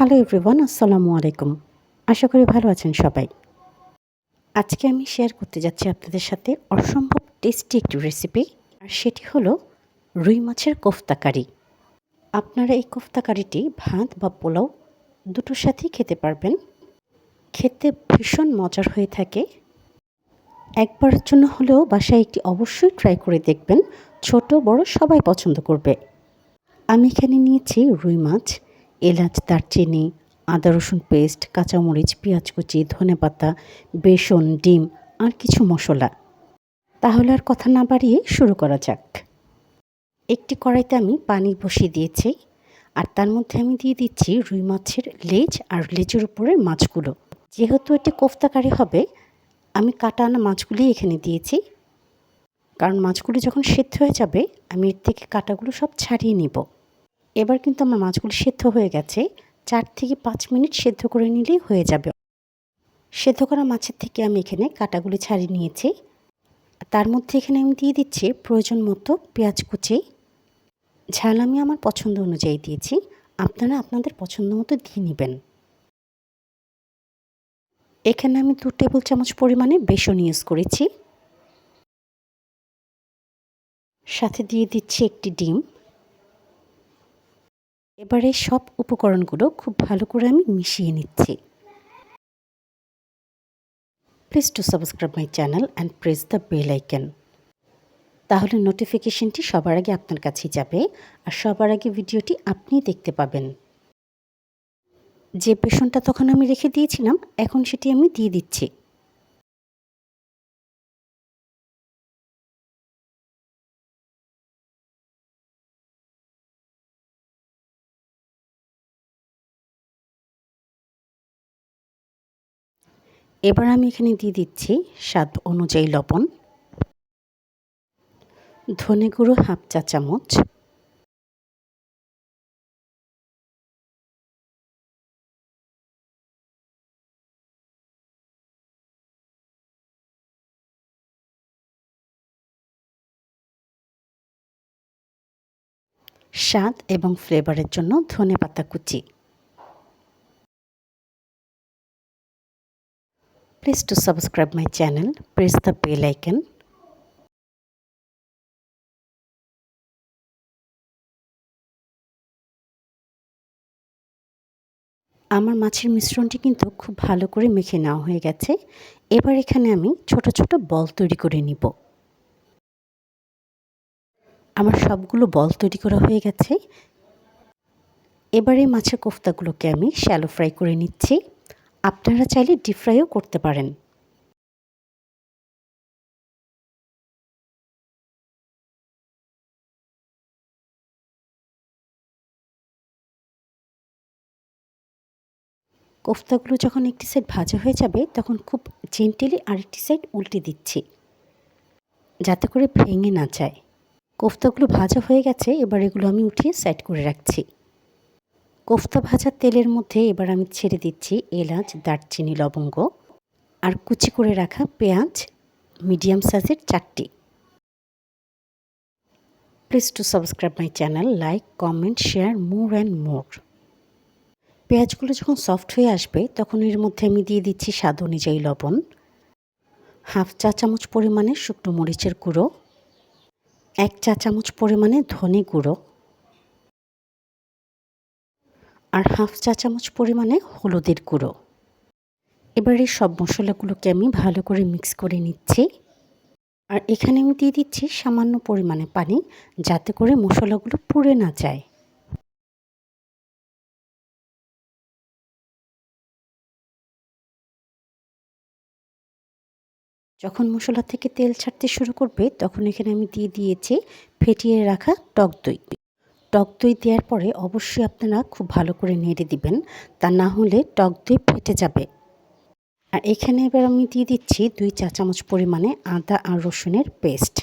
Hello everyone, আসসালামু আলাইকুম। আশা করি ভালো আছেন সবাই। আজকে আমি শেয়ার করতে যাচ্ছি আপনাদের সাথে অসম্ভব টেস্টি একটি রেসিপি আর সেটি হলো রুই মাছের কোফতা কারি। আপনারা এই কোফতা কারিটি, ভাত বা পোলাও দুটোর সাথেই খেতে পারবেন। খেতে ভীষণ মজার হয়ে থাকে। একবারের জন্য হলেও বাসায় একটি অবশ্যই ট্রাই করে দেখবেন। ছোট, বড় সবাই পছন্দ করবে। আমি এখানে নিয়েছি রুই মাছ এলাচ, দারচিনি, আদা, রসুন পেস্ট, কাঁচামরিচ, পেঁয়াজ কুচি, ধনে পাতা, বেসন, ডিম আর কিছু মশলা। তাহলে আর কথা না বাড়িয়ে শুরু করা যাক। একটি কড়াইতে আমি পানি বসিয়ে দিয়েছি আর তার মধ্যে আমি দিয়ে দিচ্ছি রুই মাছের লেজ আর লেজের উপরের মাছগুলো। যেহেতু এটি কোফতাকারি হবে, আমি কাটা আনা মাছগুলি এখানে দিয়েছি। কারণ মাছগুলি যখন সেদ্ধ হয়ে যাবে, আমি এর থেকে কাটাগুলো সব ছাড়িয়ে নিব। এবার কিন্তু আমার মাছগুলি সেদ্ধ হয়ে গেছে। চার থেকে পাঁচ মিনিট সেদ্ধ করে নিলেই হয়ে যাবে। সেদ্ধ করা মাছের থেকে আমি এখানে কাটাগুলি ছাড়িয়ে নিয়েছি। তার মধ্যে এখানে আমি দিয়ে দিচ্ছি প্রয়োজন মতো পেঁয়াজ কুচি। ঝাল আমি আমার পছন্দ অনুযায়ী দিয়েছি। আপনারা আপনাদের পছন্দ মতো দিয়ে নেবেন। এখানে আমি দু টেবিল চামচ পরিমাণে বেসন ইউজ করেছি। সাথে দিয়ে দিচ্ছি একটি ডিম। এবারে সব উপকরণগুলো খুব ভালো করে আমি মিশিয়ে নিচ্ছি। Please to subscribe my channel and press the bell icon তাহলে নোটিফিকেশনটি সবার আগে আপনার কাছেই যাবে আর সবার আগে ভিডিওটি আপনি দেখতে পাবেন। যে বেসনটা তখন আমি রেখে দিয়েছিলাম, এখন সেটি আমি দিয়ে দিচ্ছি। এবার আমি এখানে দিয়ে দিচ্ছি স্বাদ অনুযায়ী লবণ, ধনে গুঁড়ো হাফ চা চামচ, স্বাদ এবং ফ্লেভারের জন্য ধনে পাতা কুচি। Please to subscribe my channel, press the bell icon. আমার মাছের মিশ্রণটি কিন্তু খুব ভালো করে মেখে নেওয়া হয়ে গেছে। এবার এখানে আমি ছোট ছোট বল তৈরি করে নিব। আমার সবগুলো বল তৈরি করা হয়ে গেছে। এবারে মাছের কোফতাগুলোকে আমি শ্যালো ফ্রাই করে নিচ্ছি। আপনারা চাইলে ডিপ ফ্রাইও করতে পারেন। কোফতাগুলো যখন একটি সাইড ভাজা হয়ে যাবে, তখন খুব জেন্টেলি আরেকটি সাইড উল্টে দিচ্ছি, যাতে করে ভেঙে না যায়। কোফতাগুলো ভাজা হয়ে গেছে, এবার এগুলো আমি উঠিয়ে সাইড করে রাখছি। কোফতা ভাজার তেলের মধ্যে এবার আমি ছেড়ে দিচ্ছি এলাচ, দারচিনি, লবঙ্গ আর কুচি করে রাখা পেঁয়াজ, মিডিয়াম সাইজের চারটি। Please to subscribe my channel like comment share more and more পেঁয়াজগুলো যখন সফট হয়ে আসবে, তখন এর মধ্যে আমি দিয়ে দিচ্ছি স্বাদ অনুযায়ী লবণ, হাফ চা চামচ পরিমাণে শুকনো মরিচের গুঁড়ো, এক চা চামচ পরিমাণে ধনে গুঁড়ো আর হাফ চা চামচ পরিমাণে হলুদের গুঁড়ো। এবার এই সব মশলাগুলোকে আমি ভালো করে মিক্স করে নিচ্ছি। আর এখানে আমি দিয়ে দিচ্ছি সামান্য পরিমাণে পানি, যাতে করে মশলাগুলো পুড়ে না যায়। যখন মশলা থেকে তেল ছাড়তে শুরু করবে, তখন এখানে আমি দিয়ে দিয়েছি ফেটিয়ে রাখা টক দই। টক দই দেওয়ার পরে অবশ্যই আপনারা খুব ভালো করে নেড়ে দিবেন, তা না হলে টক দই ফেটে যাবে। আর এখানে এবার আমি দিয়ে দিচ্ছি দুই চা চামচ পরিমাণে আদা আর রসুনের পেস্ট।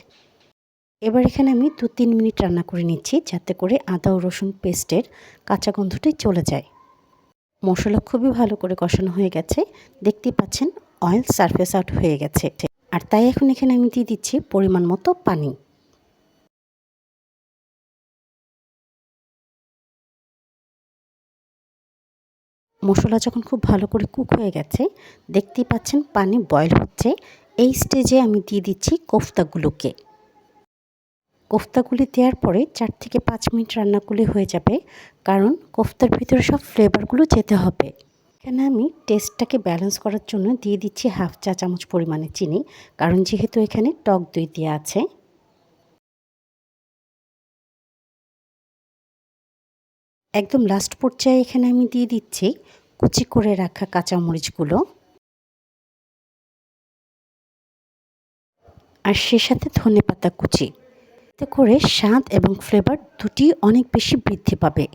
এবার এখানে আমি দু তিন মিনিট রান্না করে নিচ্ছি, যাতে করে আদা ও রসুন পেস্টের কাঁচা গন্ধটি চলে যায়। মশলা খুবই ভালো করে কষানো হয়ে গেছে, দেখতেই পাচ্ছেন অয়েল সারফেস আউট হয়ে গেছে। আর তাই এখন এখানে আমি দিয়ে দিচ্ছি পরিমাণ মতো পানি। মশলা যখন খুব ভালো করে কুক হয়ে গেছে, দেখতেই পাচ্ছেন পানি বয়ল হচ্ছে। এই স্টেজে আমি দিয়ে দিচ্ছি কোফতাগুলোকে। কোফতাগুলি দেওয়ার পরে চার থেকে পাঁচ মিনিট রান্না করলে হয়ে যাবে, কারণ কোফতার ভিতরে সব ফ্লেভারগুলো যেতে হবে। এখানে আমি টেস্টটাকে ব্যালেন্স করার জন্য দিয়ে দিচ্ছি হাফ চা চামচ পরিমাণে চিনি, কারণ যেহেতু এখানে টক দই দেওয়া আছে। একদম লাস্ট পর্যায়ে এখানে আমি দিয়ে দিচ্ছি কুচি করে রাখা কাঁচামরিচগুলো। আর সে সাথে ধনে পাতা কুচি। এতে করে স্বাদ এবং ফ্লেভার দুটি অনেক বেশি বৃদ্ধি পাবে।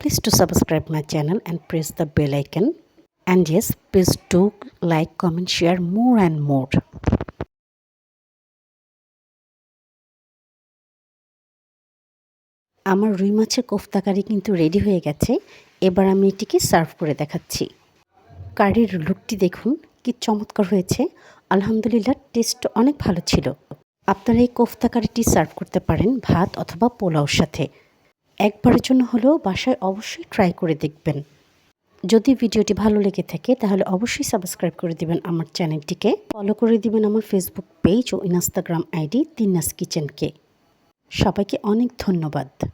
Please to subscribe my channel and press the bell icon and yes please to like comment share more and more আমার রুই মাছের কোফতা কারি কিন্তু রেডি হয়ে গেছে। এবার আমি এটিকে সার্ভ করে দেখাচ্ছি। কারির লুকটি দেখুন, কি চমৎকার হয়েছে। আলহামদুলিল্লাহ টেস্ট অনেক ভালো ছিল। আপনারা এই কোফতা কারিটি সার্ভ করতে পারেন ভাত অথবা পোলাওর সাথে। একবারের জন্য হলেও বাসায় অবশ্যই ট্রাই করে দেখবেন। যদি ভিডিওটি ভালো লেগে থাকে, তাহলে অবশ্যই সাবস্ক্রাইব করে দিবেন আমার চ্যানেলটিকে ফলো করে দিবেন আমার ফেসবুক পেজ ও ইনস্টাগ্রাম আইডি তিন্নাস কিচেনকে সবাইকে অনেক ধন্যবাদ।